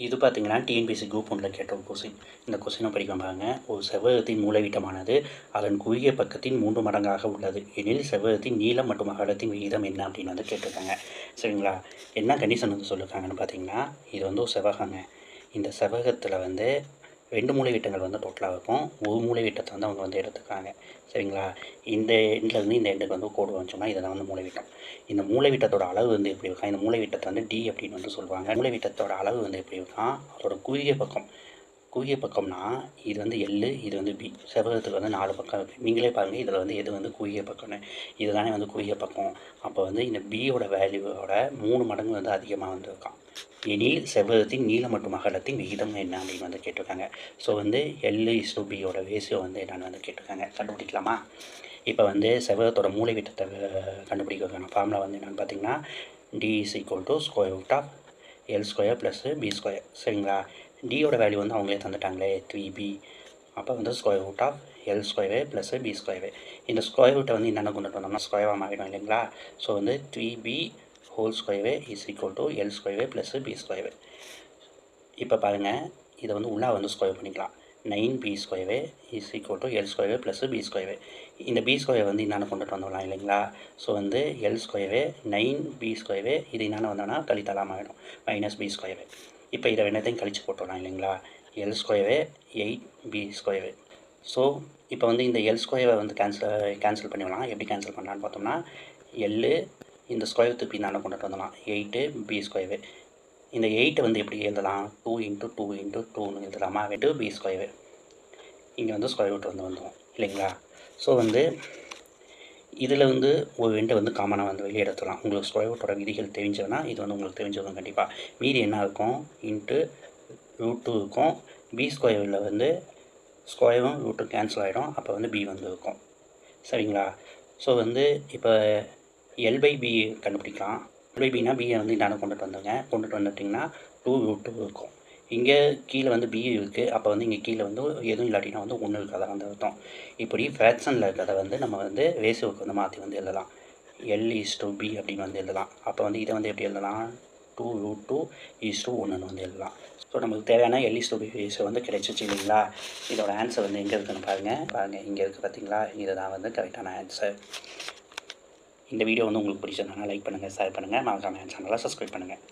இது பார்த்தீங்கன்னா TNPSC group ஒன்றில் கேட்ட ஒரு கொஸ்டின் இந்த கொஸ்டினை படிக்க பாருங்க ஒரு செவ்வகத்தின் மூலைவிட்டமானது அதன் குறுகிய பக்கத்தின் மூன்று மடங்காக உள்ளது. எனில் செவ்வகத்தின் நீளம் மற்றும் அகலத்தின் விகிதம் என்ன அப்படின்னு வந்து கேட்டிருக்காங்க. சரிங்களா? என்ன கண்டிஷன் வந்து சொல்லியிருக்காங்கன்னு பார்த்தீங்கன்னா இது வந்து ஒரு செவ்வகங்க. இந்த செவ்வகத்தில் வந்து ரெண்டு மூலைவிட்டங்கள் வந்து டோட்டலாக இருக்கும். ஒரு மூலைவிட்டத்தை வந்து அவங்க வந்து எடுத்துக்கிறாங்க. சரிங்களா? இந்த எண்ட்லேருந்து இந்த எண்டுக்கு வந்து கோடு வந்துச்சோம்னா இதை தான் வந்து மூலைவிட்டம் இந்த மூலைவிட்டத்தோட அளவு வந்து எப்படி இருக்கா? இந்த மூலைவிட்டத்தை வந்து டி அப்படின்னு வந்து சொல்லுவாங்க. மூலைவிட்டத்தோட அளவு வந்து எப்படி இருக்கான் அதோட குறுகிய பக்கம் குறுகிய பக்கம்னா இது வந்து எள்ளு இது வந்து பி செவ்வகத்துக்கு வந்து நாலு பக்கம் இருக்குது நீங்களே பாருங்கள் இதில் வந்து எது வந்து குறுகிய பக்கம்னு. இதுதானே வந்து குறுகிய பக்கம். அப்போ வந்து இந்த பியோட வேல்யூவோட மூணு மடங்கு வந்து அதிகமாக வந்து இனி எனில் செவ்வகத்தின் நீளம் மற்றும் அகலத்தின் விகிதம் என்ன அப்படின்னு வந்து கேட்டிருக்காங்க. ஸோ வந்து எல் இஸ் டு பியோட ரேஷியோ வந்து என்னென்னு வந்து கேட்டிருக்காங்க. கண்டுபிடிக்கலாமா? இப்போ வந்து செவ்வகத்தோட மூலைவிட்டத்தை கண்டுபிடிக்கிறதுக்கான ஃபார்முலா வந்து என்னென்னு பார்த்தீங்கன்னா D is equal to square root of L square plus B square சரிங்களா? டியோட வேல்யூ வந்து அவங்களே தந்துட்டாங்களே. த்ரீ பி அப்போ வந்து square root of L square plus B square இந்த ஸ்கொயர் ரூட்டை வந்து என்னென்ன கொண்டுட்டு வந்தோம்னா ஸ்கொயராக மாறிடும் இல்லைங்களா? ஸோ வந்து three B whole square is equal to L square plus B square இப்போ பாருங்கள் இதை வந்து உள்ளே வந்து ஸ்கொயர் பண்ணிக்கலாம். Nine B square is equal to L square plus B square இந்த பி ஸ்கொயர் வந்து என்னென்ன கொண்டுட்டு வந்துடலாம் இல்லைங்களா? ஸோ வந்து L square nine B square இது என்னென்ன வந்தோன்னா கழித்தலாம் ஆகிடும் மைனஸ் பி ஸ்கொயர் இப்போ இதை ரெண்டத்தையும் கழித்து போட்டுடலாம் இல்லைங்களா? L square eight B square so இப்போ வந்து இந்த எல் ஸ்கொயரை வந்து கேன்சல் கேன்சல் பண்ணிடலாம். எப்படி கேன்சல் பண்ணலான்னு பார்த்தோம்னா எல்லு இந்த ஸ்கொயர் திருப்பி நான் கொண்டுட்டு வந்துடலாம். எயிட்டு பி ஸ்கொயரு இந்த எயிட்டை வந்து எப்படி எழுதலாம்? டூ இன்ட்டு டூ இன்ட்டு டூன்னு எழுதலாமா? வெட்டு பி ஸ்கொயர் இங்கே வந்து ஸ்கொயர் ரூட் வந்து வந்துடும் இல்லைங்களா? ஸோ வந்து இதில் வந்து ஒரு வெண்டை வந்து காமனாக வந்து வெளியே எடுத்துடலாம். உங்களுக்கு ஸ்கொயர் விதிகள் தெரிஞ்சதுன்னா இது வந்து உங்களுக்கு தெரிஞ்சிருக்கும் கண்டிப்பாக மீதி என்ன இருக்கும்? இன்ட்டு ரூட் டூ இருக்கும். பி ஸ்கொயரில் வந்து ஸ்கொயரும் ரூட்டும் கேன்சல் ஆகிடும் அப்போ வந்து பி வந்து இருக்கும். சரிங்களா? ஸோ வந்து இப்போ எல் பை பி கண்டுபிடிக்கலாம். எல் பை பினா பியை வந்து என்னென்ன கொண்டுட்டு வந்துங்க கொண்டுட்டு வந்துட்டிங்கன்னா டூ ரூட் டூ இருக்கும். இங்கே கீழே வந்து பி இருக்குது அப்போ வந்து இங்கே கீழே வந்து எதுவும் இல்லாட்டினா வந்து ஒன்று இருக்காத வந்து அர்த்தம். இப்படி ஃப்ராக்ஷனில் இருக்கிறத வந்து நம்ம வந்து ரேஷியோவுக்கு வந்து மாற்றி வந்து எழுதலாம். எல் இஸ் டூ பி அப்படின்னு வந்து எழுதலாம். அப்போ வந்து இதை வந்து எப்படி எழுதலாம்? Two root two is two ஒன்றுன்னு வந்து எழுதலாம். ஸோ நமக்கு தேவையான L is two B ratio வந்து கிடைச்சிச்சு இல்லைங்களா? இதோட ஆன்சர் வந்து எங்கே இருக்குதுன்னு பாருங்கள் பாருங்கள் இங்கே இருக்குது பார்த்தீங்களா இதுதான் வந்து கரெக்டான ஆன்சர் இந்த வீடியோ வந்து உங்களுக்கு பிடிச்சதுனால லைக் பண்ணுங்கள் ஷேர் பண்ணுங்கள் மறக்காமல் என் சேனலை சப்ஸ்கிரைப் பண்ணுங்கள்